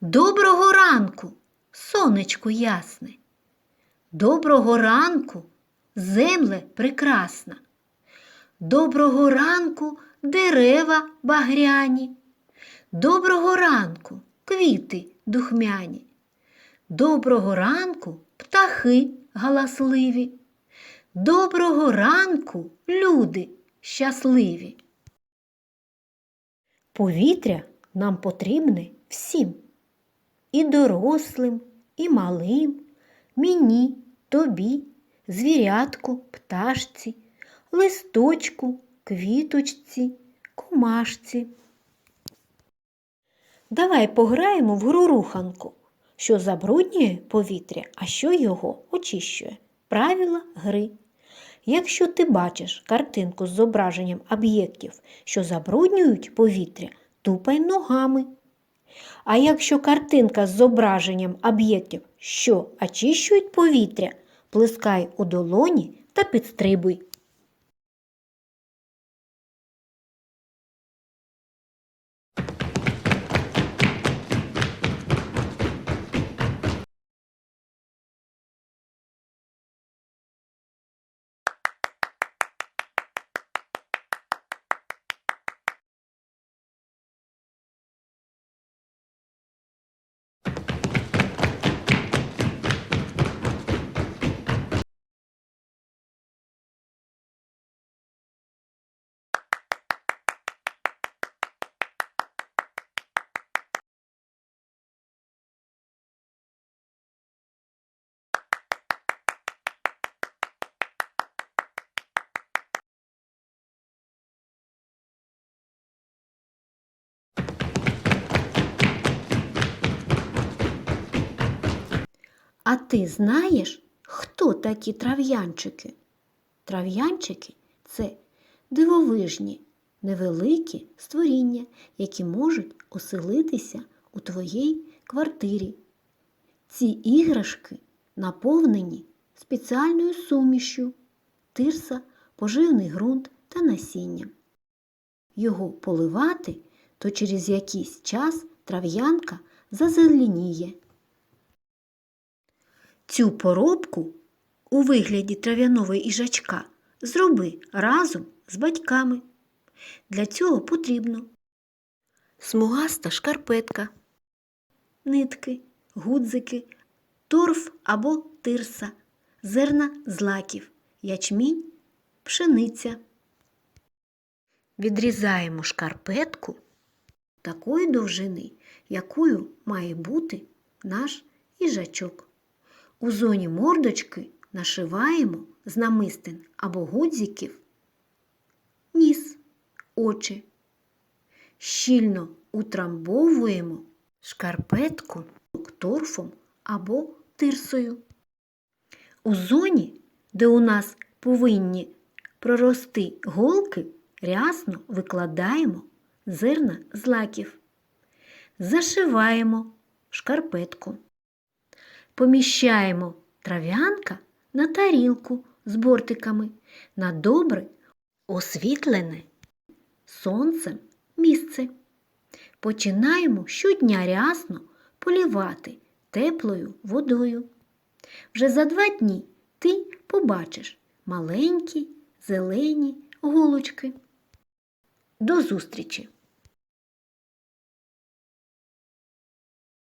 Доброго ранку, сонечко ясне. Доброго ранку, земле прекрасна. Доброго ранку, дерева багряні. Доброго ранку, квіти духмяні. Доброго ранку, птахи галасливі. Доброго ранку, люди щасливі. Повітря нам потрібне всім. І дорослим, і малим, мені, тобі, звірятку, пташці, листочку, квіточці, комашці. Давай пограємо в гру руханку, що забруднює повітря, а що його очищує. Правила гри. Якщо ти бачиш картинку з зображенням об'єктів, що забруднюють повітря, тупай ногами. А якщо картинка з зображенням об'єктів, що очищують повітря, плескай у долоні та підстрибуй. А ти знаєш, хто такі трав'янчики? Трав'янчики це дивовижні, невеликі створіння, які можуть оселитися у твоїй квартирі. Ці іграшки наповнені спеціальною сумішю, тирса, поживний ґрунт та насінням. Його поливати, то через якийсь час трав'янка зазеленіє. Цю поробку у вигляді трав'яного їжачка зроби разом з батьками. Для цього потрібно смугаста шкарпетка, нитки, гудзики, торф або тирса, зерна злаків, ячмінь, пшениця. Відрізаємо шкарпетку такої довжини, якою має бути наш їжачок. У зоні мордочки нашиваємо з намистин або гудзиків ніс, очі. Щільно утрамбовуємо шкарпетку торфом або тирсою. У зоні, де у нас повинні прорости голки, рясно викладаємо зерна злаків. Зашиваємо шкарпетку. Поміщаємо трав'янка на тарілку з бортиками на добре освітлене сонцем місце. Починаємо щодня рясно полівати теплою водою. Вже за два дні ти побачиш маленькі зелені голочки. До зустрічі!